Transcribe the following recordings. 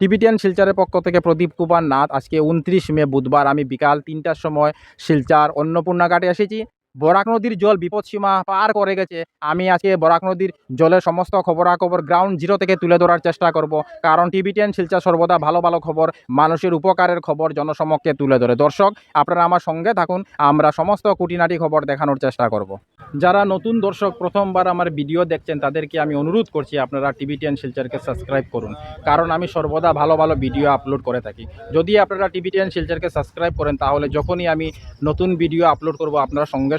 Tibetan শিলচারের পক্ষ থেকে প্রদীপ কুমার নাথ। আজকে উনত্রিশ মে বুধবার আমি বিকাল তিনটার সময় শিলচার অন্নপূর্ণা ঘাটে এসেছি। বরাক নদীর জল বিপদসীমা পার করে গেছে। আমি আজকে বরাক নদীর জলের সমস্ত খবরাখবর গ্রাউন্ড জিরো থেকে তুলে ধরার চেষ্টা করব। কারণ টিবিটিয়ান শিলচর সর্বদা ভালো ভালো খবর, মানুষের উপকারের খবর জনসমক্ষে তুলে ধরে। দর্শক, আপনারা আমার সঙ্গে থাকুন, আমরা সমস্ত কুটিনাটি খবর দেখানোর চেষ্টা করব। যারা নতুন দর্শক, প্রথমবার আমার ভিডিও দেখছেন, তাদেরকে আমি অনুরোধ করছি, আপনারা টিবিটিয়ান শিলচরকে সাবস্ক্রাইব করুন। কারণ আমি সর্বদা ভালো ভালো ভিডিও আপলোড করে থাকি। যদি আপনারা টিবিটিয়ান শিলচরকে সাবস্ক্রাইব করেন, তাহলে যখনই আমি নতুন ভিডিও আপলোড করব, আপনারা সঙ্গে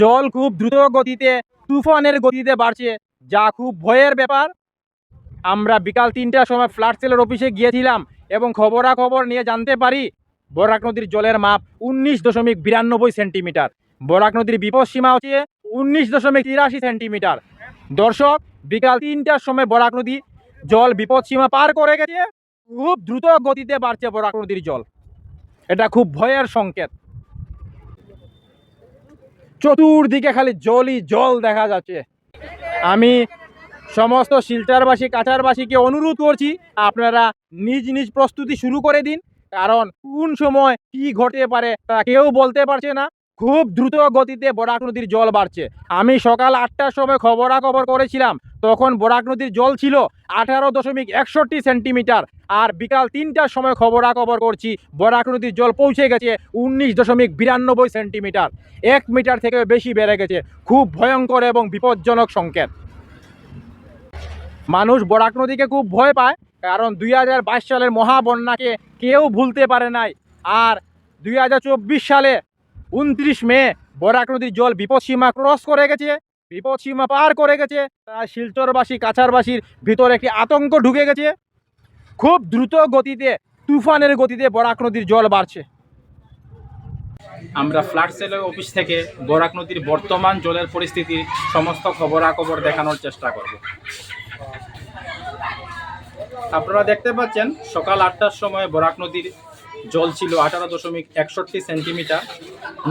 জল খুব দ্রুত গতিতে, তুফানের গতিতে বাড়ছে, যা খুব ভয়ের ব্যাপার। আমরা বিকাল তিনটার সময় ফ্ল্যাট সেলের অফিসে গিয়েছিলাম এবং খবরাখবর নিয়ে জানতে পারি, বরাক নদীর জলের মাপ উনিশ দশমিক বিরানব্বই সেন্টিমিটার। বরাক নদীর বিপদ সীমা হচ্ছে উনিশ দশমিক তিরাশি সেন্টিমিটার। দর্শক, বিকাল তিনটার সময় বরাক নদী জল বিপদ সীমা পার করে গেছে, খুব দ্রুত গতিতে বাড়ছে বরাক নদীর জল। এটা খুব ভয়ের সংকেত। চতুর্দিকে খালি জলই জল দেখা যাচ্ছে। আমি সমস্ত শিলচারবাসী কাছারবাসীকে অনুরোধ করছি, আপনারা নিজ নিজ প্রস্তুতি শুরু করে দিন, কারণ কোন সময় কি ঘটে পারে তা কেউ বলতে পারছে না। খুব দ্রুত গতিতে বরাক নদীর জল বাড়ছে। আমি সকাল আটটার সময় খবরাখবর করেছিলাম। তখন বরাক নদীর জল ছিল আঠারো দশমিক একষট্টি সেন্টিমিটার। আর বিকাল তিনটার সময় খবরাখবর করছি, বরাক নদীর জল পৌঁছে গেছে উনিশ দশমিক বিরানব্বই সেন্টিমিটার। এক মিটার থেকে বেশি বেড়ে গেছে। খুব ভয়ঙ্কর এবং বিপজ্জনক সংকেত। মানুষ বরাক নদীকে খুব ভয় পায়, কারণ দুই হাজার বাইশ সালের মহাবন্যাকে কেউ ভুলতে পারে নাই। আর দুই হাজার চব্বিশ সালে উনত্রিশ মে বরাক নদীর জল বিপদসীমা ক্রস করে গেছে। বিপদসীমা পার করে গেছে। তাই শিলচরবাসী, কাছারবাসীর ভিতরে একটি আতঙ্ক ঢুকে গেছে। খুব দ্রুত গতিতে, তুফানের গতিতে বরাক নদীর জল বাড়ছে। আমরা ফ্লাড সেলের অফিস থেকে বরাক নদীর বর্তমান জলের পরিস্থিতির সমস্ত খবরাখবর দেখানোর চেষ্টা করব। আপনারা দেখতে পাচ্ছেন, সকাল আটটার সময় বরাক নদীর জল ছিল আঠারো দশমিক একষট্টি সেন্টিমিটার।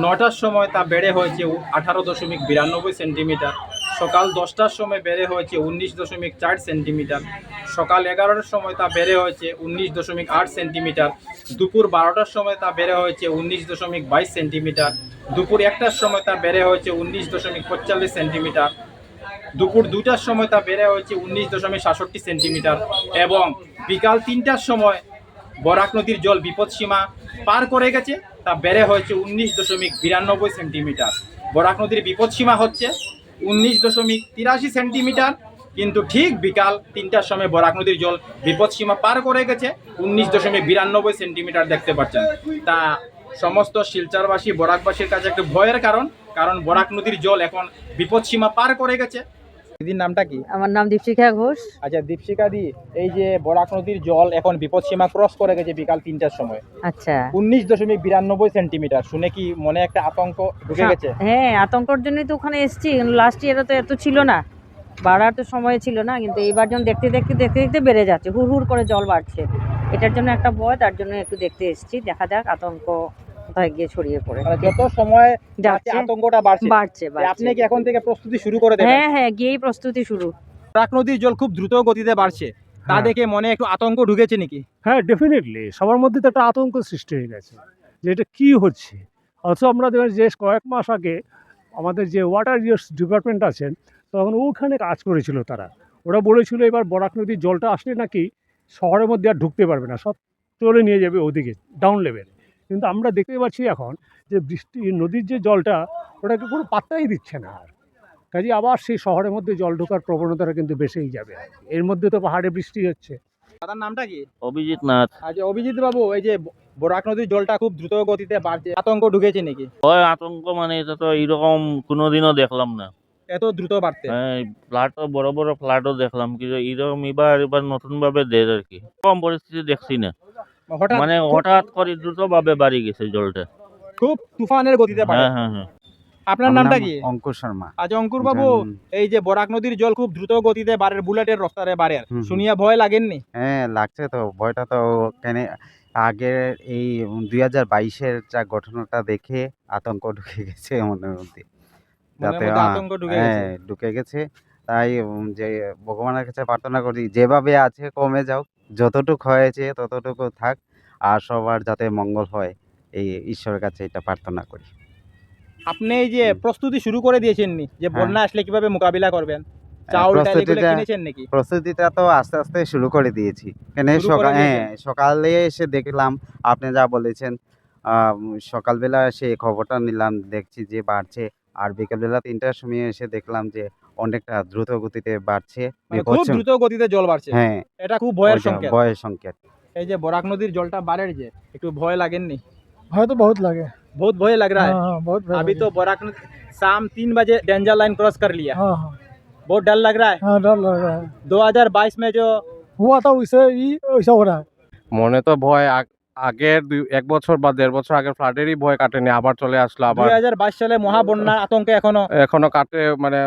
নটার সময় তা বেড়ে হয়েছে আঠারো দশমিক বিরানব্বই সেন্টিমিটার। সকাল দশটার সময় বেড়ে হয়েছে উনিশ দশমিক চার সেন্টিমিটার। সকাল এগারোটার সময় তা বেড়ে হয়েছে উনিশ দশমিক আট সেন্টিমিটার। দুপুর বারোটার সময় তা বেড়ে হয়েছে উনিশ দশমিক বাইশ সেন্টিমিটার। দুপুর একটার সময় তা বেড়ে হয়েছে উনিশ দশমিক পঁয়তাল্লিশ সেন্টিমিটার। দুপুর দুটার সময় তা বেড়ে হয়েছে উনিশ দশমিক সাতষট্টি সেন্টিমিটার। এবং বিকাল তিনটার সময় বরাক নদীর জল বিপদসীমা পার করে গেছে, তা বেড়ে হয়েছে উনিশ দশমিক বিরানব্বই সেন্টিমিটার। বরাক নদীর বিপদসীমা হচ্ছে উনিশ দশমিক তিরাশি সেন্টিমিটার, কিন্তু ঠিক বিকাল তিনটার সময় বরাক নদীর জল বিপদসীমা পার করে গেছে, উনিশ দশমিক বিরানব্বই সেন্টিমিটার দেখতে পাচ্ছেন। তা সমস্ত শিলচারবাসী বরাকবাসীর কাছে একটু ভয়ের কারণ কারণ বরাক নদীর জল এখন বিপদসীমা পার করে গেছে। দিদির নামটা কি? আমার নাম দীপশিখা ঘোষ। আচ্ছা দীপশিকা দি এই যে বরাক নদীর জল এখন বিপদসীমা ক্রস করে গেছে বিকাল তিনটার সময়। আচ্ছা। উনিশ দশমিক বিরানব্বই সেন্টিমিটার শুনে কি মনে একটা আতঙ্ক ঢুকে গেছে? হ্যাঁ আতঙ্কর জন্যই তো ওখানে এসেছি। লাস্ট ইয়ারে তো এত ছিল না। বাড়ার তো সময় ছিল না কিন্তু এইবার যখন দেখতে দেখতে দেখতে দেখতে বেড়ে যাচ্ছে। হুড় হুড় করে জল বাড়ছে। এটার জন্য একটা ভয় তার জন্য একটু দেখতে এসেছি। দেখা যাক আতঙ্ক কোথায় গিয়ে ছড়িয়ে পড়ে। মানে যত সময় যাচ্ছে আতঙ্কটা বাড়ছে। বাড়ছে আপনি কি এখন থেকে প্রস্তুতি শুরু করে দেবেন? হ্যাঁ হ্যাঁ গিয়েই প্রস্তুতি শুরু। বরাক নদীর জল খুব দ্রুত গতিতে বাড়ছে। তা হ্যাঁ। দেখে মনে একটু আতঙ্ক ঢুকেছে নাকি? হ্যাঁ ডেফিনেটলি সবার মধ্যে তো একটা আতঙ্ক সৃষ্টি হয়ে গেছে যে এটা কী হচ্ছে। অথচ আমরা দেখবেন যে কয়েক মাস আগে আমাদের যে ওয়াটার রিসোর্স ডিপার্টমেন্ট আছেন তখন ওখানে কাজ করেছিল তারা। ওরা বলেছিল এবার বরাক নদীর জলটা আসলে নাকি শহরের মধ্যে আর ঢুকতে পারবে না। সব চলে নিয়ে যাবে ওদিকে ডাউন লেভেলে কিন্তু আমরা দেখতে পাচ্ছি এখন যে বৃষ্টি নদীর যে জলটা ওটাকে কোনো পাত্তাই দিচ্ছে না আর। কাজে আবার সেই শহরের মধ্যে জল ঢোকার প্রবণতাটা কিন্তু বেড়েই যাবে। আর এর মধ্যে তো পাহাড়ে বৃষ্টি হচ্ছে। দাদার নামটা কি? অভিজিৎ নাথ। আচ্ছা অভিজিৎ বাবু এই যে বরাক নদীর জলটা খুব দ্রুত গতিতে বাড়ছে আতঙ্ক ঢুকেছে নাকি? হয় আতঙ্ক মানে এটা তো এইরকম কোনোদিনও দেখলাম না। এত দ্রুত বাড়তে হ্যাঁ ফ্ল্যাটও বড় বড় ফ্ল্যাটও দেখলাম কিন্তু এরকম এবার এবার নতুন ভাবে দেয় আর কি। কম পরিস্থিতি দেখছি না। মানে হঠাৎ করে দ্রুত ভাবে বাড়ি গেছে জলটা। খুব তুফানের গতিতে বাড়ে। হ্যাঁ হ্যাঁ হ্যাঁ। আপনার নামটা কি? অঙ্কুর শর্মা। আজ অঙ্কুর বাবু এই যে বরাক নদীর জল খুব দ্রুত গতিতে বাড়ে বুলেটের রাস্তারে বাড়ে শুনিয়া ভয় লাগেননি? হ্যাঁ লাগছে তো ভয়টা তো কেন আগের এই দুই হাজার বাইশের যা ঘটনাটা দেখে আতঙ্ক ঢুকে গেছে মনের মধ্যে। যাতে আতঙ্ক ঢুকে গেছে। হ্যাঁ ঢুকে গেছে। তাই যে ভগবানের কাছে প্রার্থনা করি যেভাবে আছে কমে যাও। যতটুক হয়েছে ততটুকু থাক আর সবার যাতে মঙ্গল হয় এই ঈশ্বরের কাছে এটা প্রার্থনা করি। আপনি এই যে প্রস্তুতি শুরু করে দিয়েছেন নি যে হ্যাঁ। বন্যা আসলে কীভাবে মোকাবিলা করবেন? হ্যাঁ, প্রস্তুতিটা তো আস্তে আস্তে শুরু করে দিয়েছি। কেন সকাল হ্যাঁ সকালে এসে দেখলাম আপনি যা বলেছেন সকালবেলা এসে খবরটা নিলাম দেখছি যে বাড়ছে আর বিকেলবেলা তিনটার সময় এসে দেখলাম যে অনেকটা দ্রুত গতিতে বাড়ছে মানে খুব বিপজ্জনক। দ্রুত গতিতে জল বাড়ছে হ্যাঁ এটা খুব ভয়ের ওইটা সংকেত ভয়ের সংকেত এই যে বরাক নদীর জলটা বাড়ে যে একটু ভয় লাগেননি भय तो बहुत लगे बहुत भय लग रहा है हाँ हाँ बहुत भय अभी लगे। तो बराक नदी शाम तीन बजे डेंजर लाइन क्रॉस कर लिया हाँ हाँ बहुत डर लग रहा है हाँ डर लग रहा है 2022 में जो हुआ था वैसे ही वैसा हो रहा है মনে তো ভয় আগ- আগের দুই এক বছর বা দেড় বছর আগের ফ্লাডেরই ভয় কাটেনি আবার চলে আসলো আবার 2022 সালে মহাবন্যার আতঙ্কে এখনও এখনও কাটে মানে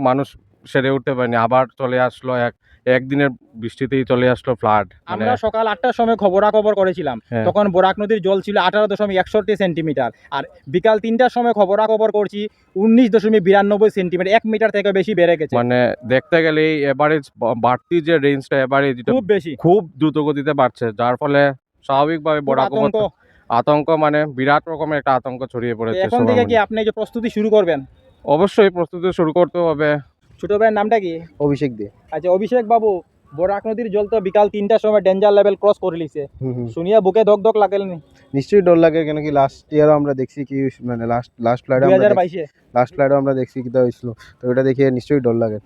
মানুষ সেরে উঠতে পারেনি আবার চলে আসলো এক একদিনের বৃষ্টিতেই চলে আসলো ফ্লাড মানে আমরা সকাল আটটার সময় খবরাখবর করেছিলাম হ্যাঁ। তখন বরাক নদীর জল ছিল আঠারো দশমিক একষট্টি সেন্টিমিটার আর বিকাল তিনটার সময় খবরাখবর করছি উনিশ দশমিক বিরানব্বই সেন্টিমিটার এক মিটার থেকে বেশি বেড়ে গেছে মানে দেখতে গেলে এভারেজ বাড়তি যে রেঞ্জটা এভারেজ খুব বেশি খুব দ্রুত গতিতে বাড়ছে যার ফলে স্বাভাবিকভাবে বড় আতঙ্ক। আতঙ্ক। মানে বিরাট রকমের একটা আতঙ্ক ছড়িয়ে পড়েছে এখন থেকে কি আপনি যে প্রস্তুতি শুরু করবেন? অবশ্যই প্রস্তুতি শুরু করতে হবে। ছোট ভাইয়ের নামটা কি? অভিষেক দে। আচ্ছা অভিষেক বাবু বরাক নদীর জল তো বিকাল তিনটার সময় ডেঞ্জার লেভেল ক্রস করে লিছে শুনিয়া বুকে ধক ধক লাগেনি নিশ্চয়ই ডর লাগে কেন কি লাস্ট ইয়ারও আমরা দেখছি কি মানে লাস্ট লাস্ট ফ্লাইটে আমরা লাস্ট ফ্লাইটও আমরা দেখছি কিটা হয়েছিল। তো ওটা দেখে নিশ্চয়ই ডর লাগে।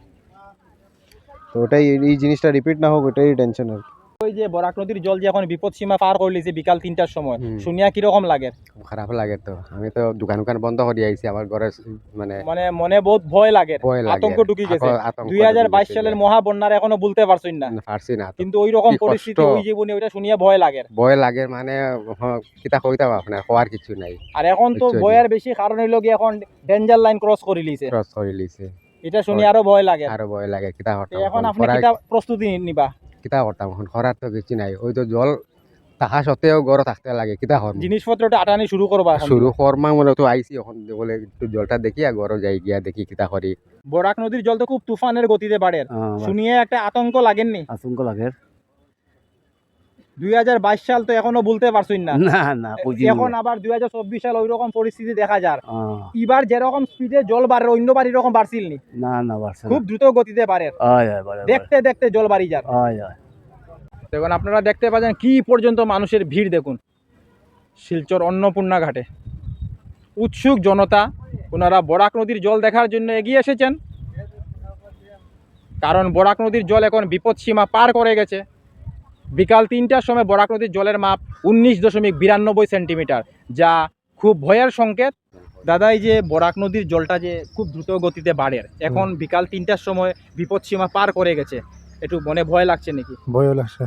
তো ওটাই এই- এই জিনিসটা রিপিট না হোক ওটাই টেনশন আর কি। ওই যে বরাক নদীর জল যে এখন বিপদ সীমা পার করে লিছে বিকাল তিনটার সময় শুনিয়া কীরকম লাগে? খারাপ লাগে তো। আমি তো দোকান দোকান বন্ধ করে আইছি আবার ঘরে মানে মানে মনে বহুত ভয় লাগে আতঙ্ক ঢুকি গেছে। দুই হাজার বাইশ সালের গেছে। মহাবন্যার এখনও বলতে পারছেন না। পারছি না। কিন্তু ওই রকম পরিস্থিতি ওই জীবনে ওইটা শুনিয়া ভয় লাগে। ভয় লাগে মানে কিতা কইতাম আপনার হওয়ার কিছু নাই। আর এখন তো. ভয়ের বেশি কারণ হইল কি এখন ডেঞ্জার লাইন ক্রস করে লিছে। ক্রস করে লিছে। এটা শুনি আরও ভয় লাগে। আরও ভয় লাগে কিতা এখন আপনি কিটা প্রস্তুতি নিবা। কিতা করতাম এখন খরার তো কিছু নাই। ওই তো জল তাহা সত্ত্বেও গড় থাকতে লাগে কিতা হর জিনিসপত্রটা আটানি শুরু করবা শুরু করমা মনে তো আইসি এখন বলে একটু জলটা দেখি আর গড় যাই গিয়া দেখি কিতা করি বরাক নদীর জল তো খুব তুফানের গতিতে বাড়ে শুনিয়ে একটা আতঙ্ক লাগেননি? আতঙ্ক লাগে। দুই হাজার বাইশ সাল তো এখনও বলতে পারছুন না। না না এখন আবার দুই হাজার চব্বিশ সাল ওই রকম পরিস্থিতি দেখা যার। এবার যেরকম স্পিডে জল বাড়ে অন্য বাড়ি রকম বাড়ছিল নি। না না বাড়ছে খুব দ্রুত গতিতে বাড়ে। দেখতে দেখতে জল বাড়ি যার। দেখুন আপনারা দেখতে পাচ্ছেন কি পর্যন্ত মানুষের ভিড় দেখুন। শিলচর অন্নপূর্ণা ঘাটে। উৎসুক জনতা ওনারা বরাক নদীর জল দেখার জন্য এগিয়ে এসেছেন। কারণ বরাক নদীর জল এখন বিপদ সীমা পার করে গেছে। বিকাল তিনটার সময় বরাক নদীর জলের মাপ উনিশ দশমিক বিরানব্বই সেন্টিমিটার যা খুব ভয়ের সংকেত। দাদা এই যে বরাক নদীর জলটা যে খুব দ্রুত গতিতে বাড়ের এখন বিকাল তিনটার সময় বিপদ সীমা পার করে গেছে। একটু মনে ভয় লাগছে নাকি? ভয় লাগছে।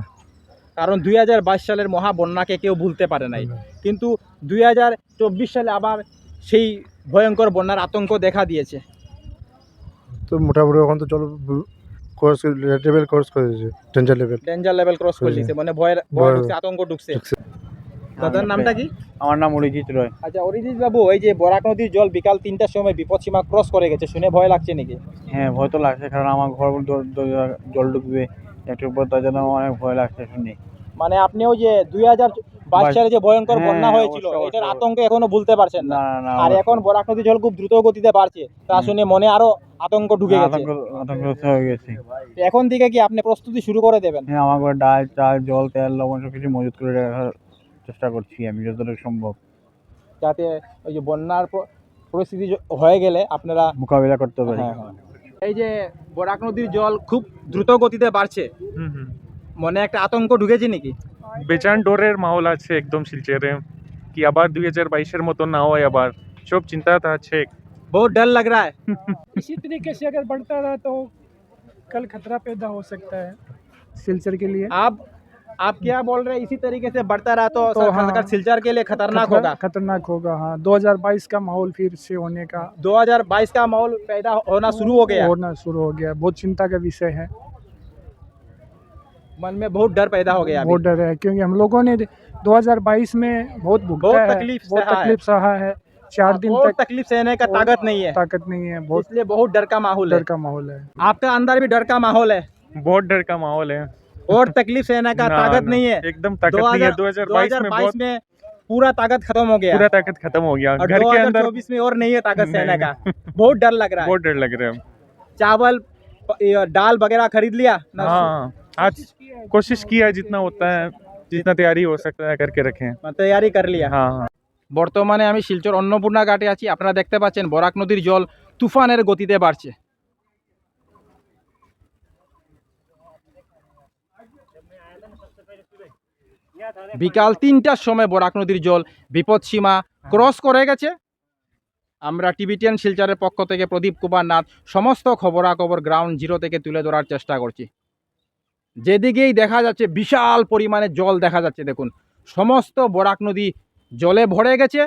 কারণ দুই হাজার বাইশ সালের মহাবন্যাকে কেউ ভুলতে পারে নাই। কিন্তু দুই হাজার চব্বিশ সালে আবার সেই ভয়ঙ্কর বন্যার আতঙ্ক দেখা দিয়েছে। তো মোটামুটি এখন তো চলো কোর্স লেভেল কোর্স করে দিয়েছে danger level danger level cross করে দিয়েছে মানে ভয়ের ভয় ভয়- ঢুকছে আতঙ্ক ঢুকছে। দাদার নামটা কি? আমার নাম অরিজিৎ রয়। আচ্ছা অরিজিৎ বাবু এই যে বরাক নদীর জল বিকাল তিনটার সময় বিপদ সীমা ক্রস করে গেছে শুনে ভয় লাগছে নাকি? হ্যাঁ ভয় তো লাগছে কারণ আমার ঘর জল ঢুকবে একটু পর তার জন্য আমার অনেক ভয় লাগছে শুনি। মানে আপনিও যে দুই হাজার সালে যে ভয়ঙ্কর হ্যাঁ, বন্যা হয়েছিল এটার। আতঙ্কে এখনও ভুলতে পারছেন না। আর এখন বরাক নদীর জল খুব দ্রুত গতিতে বাড়ছে। তা শুনে মনে আরও আতঙ্ক ঢুকে গেছে। এখন থেকে কি আপনি প্রস্তুতি শুরু করে দেবেন? হ্যাঁ আমার ঘরে ডাল চাল জল তেল লবণ সব কিছু মজুত করে রাখার চেষ্টা করছি আমি যতটুকু সম্ভব। যাতে ওই যে বন্যার পরিস্থিতি হয়ে গেলে আপনারা মোকাবিলা করতে পারি। হ্যাঁ, হ্যাঁ। এই যে বরাক নদীর জল খুব দ্রুত গতিতে বাড়ছে। মনে একটা আতঙ্ক ঢুকেছে নাকি? বেচান ডোরের মাহল আছে একদম শিলচরে কি আবার দুই হাজার বাইশের মতো না হয় আবার সব চিন্তা আছে बहुत डर लग रहा है इसी तरीके से अगर बढ़ता रहा तो कल खतरा पैदा हो सकता है सिलचर के लिए आप आप क्या बोल रहे हैं इसी तरीके से बढ़ता रहा तो, तो हाँ। अगर सिलचर के लिए खतरनाक खतरा- होगा खतरनाक होगा हाँ 2022 का माहौल फिर से होने का 2022 का माहौल पैदा होना शुरू हो गया होना शुरू हो गया बहुत चिंता का विषय है मन में बहुत डर पैदा हो गया अभी। बहुत डर है क्योंकि हम लोगों ने 2022 में बहुत भुगता बहुत तकलीफ़ बहुत तकलीफ़ सहा है चार दिन बहुत तक तकलीफ़ सहने का ताकत नहीं है। ताकत नहीं है बहुत इसलिए बहुत डर का माहौल डर है का माहौल है। आपका अंदर भी डर का माहौल है? बहुत डर का माहौल है। और तकलीफ़ सहने का ताकत नहीं है। एकदम ताकत नहीं है। 2000 2022 में पूरा ताकत खत्म हो गया। पूरा ताकत खत्म हो गया। और घर के अंदर 2024 में और नहीं है ताकत सहने का। बहुत डर लग रहा है। बहुत डर लग रहा है। चावल दाल वगैरह खरीद लिया? हाँ। आज कोशिश किया जितना होता है जितना तैयारी हो सकता है करके रखें তৈয়ারি कर लिया हाँ हाँ বর্তমানে আমি শিলচর অন্নপূর্ণা ঘাটে আছি আপনারা দেখতে পাচ্ছেন বরাক নদীর জল তুফানের গতিতে বাড়ছে বিকাল তিনটার সময় বরাক নদীর জল বিপদসীমা ক্রস করে গেছে আমরা টিভিটিয়ান শিলচরের পক্ষ থেকে প্রদীপ কুমার নাথ সমস্ত খবরাখবর গ্রাউন্ড জিরো থেকে তুলে ধরার চেষ্টা করছি যেদিকেই দেখা যাচ্ছে বিশাল পরিমাণে জল দেখা যাচ্ছে দেখুন। সমস্ত বরাক নদী জলে ভরে গেছে।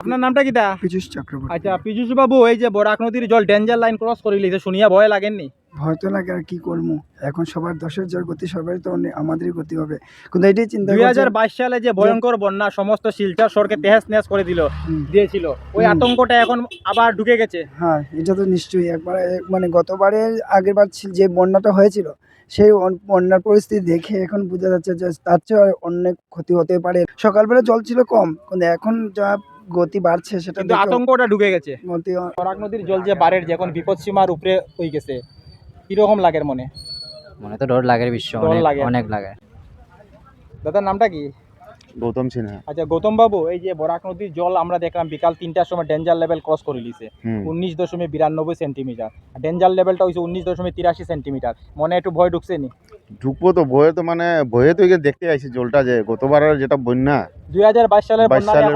আপনার নামটা কি দা? পীযুষ চক্রবর্তী। আচ্ছা পীযুষ বাবু এই যে বরাক নদীর জল ডেঞ্জার লাইন ক্রস করে লিখে শুনিয়া ভয় লাগেননি? ভয় তো লাগে আর কি করব? এখন সবার দশের যার গতি সবারই তো আমাদেরই গতি হবে। কিন্তু এটাই চিন্তা দুই হাজার বাইশ সালে যে ভয়ঙ্কর বন্যা সমস্ত শিলচর সরকে তেহাস নেহাস করে দিল দিয়েছিল। ওই আতঙ্কটা এখন আবার ঢুকে গেছে। হ্যাঁ এটা তো নিশ্চয়ই। একবার মানে গতবারের আগের বার যে বন্যাটা হয়েছিল সেই বন্যার পরিস্থিতি দেখে এখন বোঝা যাচ্ছে যে তার চেয়ে অনেক ক্ষতি হতে পারে। সকালবেলা জল ছিল কম কিন্তু এখন যা গতি বাড়ছে সেটা কিন্তু আতঙ্কটা ঢুকে গেছে। বরাক নদীর জল যে বাড়ের যে এখন বিপদ সীমার উপরে হয়ে গেছে কীরকম লাগে মনে? মনে তো ডর লাগে বিশ্ব। অনেক লাগে। দাদার নামটা কি? গৌতম সিনহা। আচ্ছা গৌতম বাবু এই যে বরাক নদীর জল আমরা দেখলাম বিকাল তিনটার সময় ডেঞ্জার লেভেল ক্রস করে লিছে উনিশ দশমিক বিরানব্বই সেন্টিমিটার। ডেঞ্জার লেভেলটা হয়েছে উনিশ দশমিক তিরাশি সেন্টিমিটার। মনে একটু ভয় ঢুকছে নি? ঢুকবো তো ভয়ে তো মানে ভয়ে তো দেখতে আইছি জলটা যে গতবারের যেটা বন্যা দুই হাজার বাইশ সালের 22 বন্যা সালের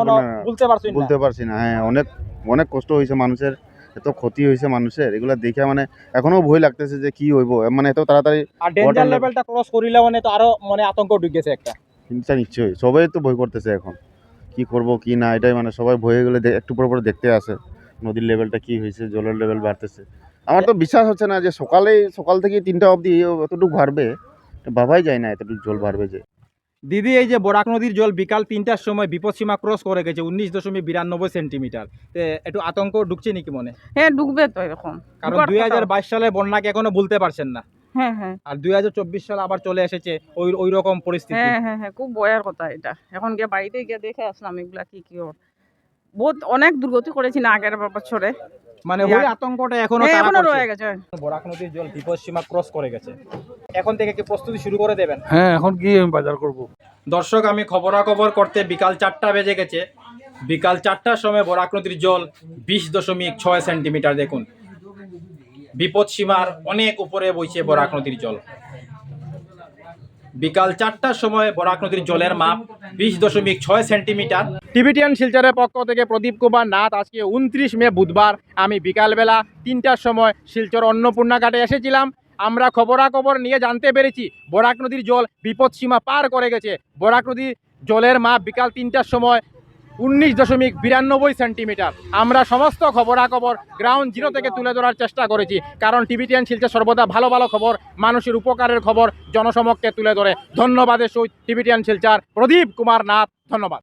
বলতে পারছি বলতে পারছি না হ্যাঁ অনেক অনেক কষ্ট হয়েছে মানুষের এত ক্ষতি হয়েছে মানুষের এগুলো দেখে মানে এখনও ভয় লাগতেছে যে কি হইব মানে এত তাড়াতাড়ি আর ডেঞ্জার লেভেলটা ক্রস করিলে মানে তো আরও মানে আতঙ্ক ঢুকেছে একটা। চিন্তা নিশ্চয়ই। সবাই তো ভয় করতেছে এখন। কি করব কি না এটাই মানে সবাই ভয়ে গেলে একটু পর পর দেখতে আসে নদীর লেভেলটা কি হয়েছে জলের লেভেল বাড়তেছে। আমার তো বিশ্বাস হচ্ছে না যে সকালেই সকাল থেকে তিনটা অবধি এতটুকু বাড়বে ভাবাই যায় না এতটুকু জল বাড়বে যে। দিদি এই যে বরাক নদীর জল বিকাল তিনটার সময় বিপদসীমা ক্রস করে গেছে উনিশ দশমিক বিরানব্বই সেন্টিমিটার একটু আতঙ্ক ঢুকছে নাকি মনে? হ্যাঁ ঢুকবে তো এরকম। কারণ দুই হাজার বাইশ সালে বন্যাকে এখনও ভুলতে পারছেন না। আর দুই হাজার চব্বিশ সাল আবার চলে এসেছে ওই ওই রকম পরিস্থিতি। হ্যাঁ হ্যাঁ হ্যাঁ খুব বয়ার কথা এটা। এখন গিয়ে বাড়িতে গিয়ে দেখে আসলাম এগুলা কি কি ওর। বহুত অনেক দুর্গতি করেছি না আগের বছরে। মানে ওই হ্যাঁ। আতঙ্কটা এখনও হ্যাঁ, এখনও রয়ে গেছে। বরাক নদীর জল বিপদসীমা ক্রস করে গেছে। এখন থেকে কি প্রস্তুতি শুরু করে দেবেন? হ্যাঁ এখন কি আমি বাজার করব? দর্শক আমি খবরাখবর করতে বিকাল চারটা বেজে গেছে। বিকাল চারটার সময় বরাক নদীর জল বিশ দশমিক ছয় সেন্টিমিটার দেখুন। বিপদ সীমার অনেক উপরে বইছে বরাক নদীর জল। বিকাল চারটার সময় বরাক নদীর জলের মাপ বিশ দশমিক ছয় সেন্টিমিটার। টিভিটিয়ান শিলচরের পক্ষ থেকে প্রদীপ কুমার নাথ আজকে উনত্রিশ মে বুধবার। আমি বিকালবেলা তিনটার সময় শিলচর অন্নপূর্ণা ঘাটে এসেছিলাম। আমরা খবরাখবর নিয়ে জানতে পেরেছি, বরাক নদীর জল বিপদসীমা পার করে গেছে। বরাক নদীর জলের মাপ বিকাল তিনটার সময় উনিশ দশমিক বিরানব্বই সেন্টিমিটার। আমরা সমস্ত খবরাখবর গ্রাউন্ড জিরো থেকে তুলে ধরার চেষ্টা করেছি, কারণ টিভিটিয়ান শিলচর সর্বদা ভালো ভালো খবর, মানুষের উপকারের খবর জনসমক্ষে তুলে ধরে। ধন্যবাদের সহিত টিভিটিয়ান শিলচার, প্রদীপ কুমার নাথ, ধন্যবাদ।